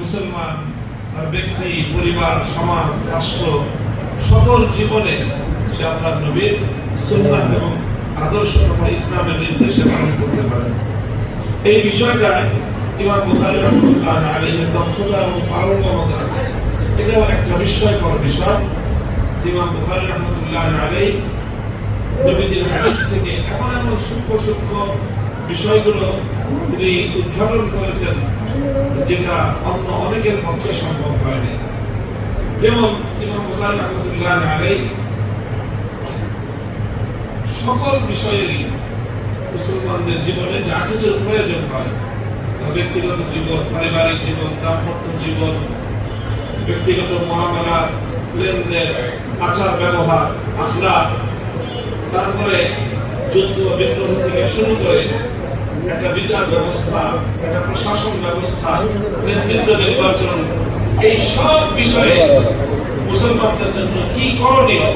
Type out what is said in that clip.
মুসলমান, তার ব্যক্তি, পরিবার, সমাজ, রাষ্ট্র, সকল জীবনে সে আপনার নবীর সুন্নাত এবং আদর্শ তথা ইসলামের নির্দেশে পালন করতে পারে। এই বিষয়টা ইমাম বুখারী রহমতুল্লাহ আলাইহির দক্ষতা এবং পারঙ্গমতা এটাও একটা বিস্ময়কর বিষয় ইমাম বুখারী রহমতুল্লাহ আলাইহি নবীজির হাদিস থেকে এমন এমন সূক্ষ্ম সূক্ষ্ম বিষয়গুলো তিনি উদ্ঘাটন করেছেন যেটা অন্য অনেকের পক্ষে সম্ভব হয়নি। যেমন ইমাম বুখারী রহমতুল্লাহ সকল বিষয়েরই মুসলমানদের জীবনে যা কিছুর প্রয়োজন হয় ব্যক্তিগত জীবন, পারিবারিক জীবন, দাম্পত্য জীবন, ব্যক্তিগত মহামেলা লেনদেন, আচার ব্যবহার আখড়া তারপরে যুদ্ধ, বিদ্রোহ থেকে শুরু করে একটা বিচার ব্যবস্থা, একটা প্রশাসন ব্যবস্থা, নেতৃত্ব নির্বাচন, এই সব বিষয়ে মুসলমানদের জন্য কি করণীয়?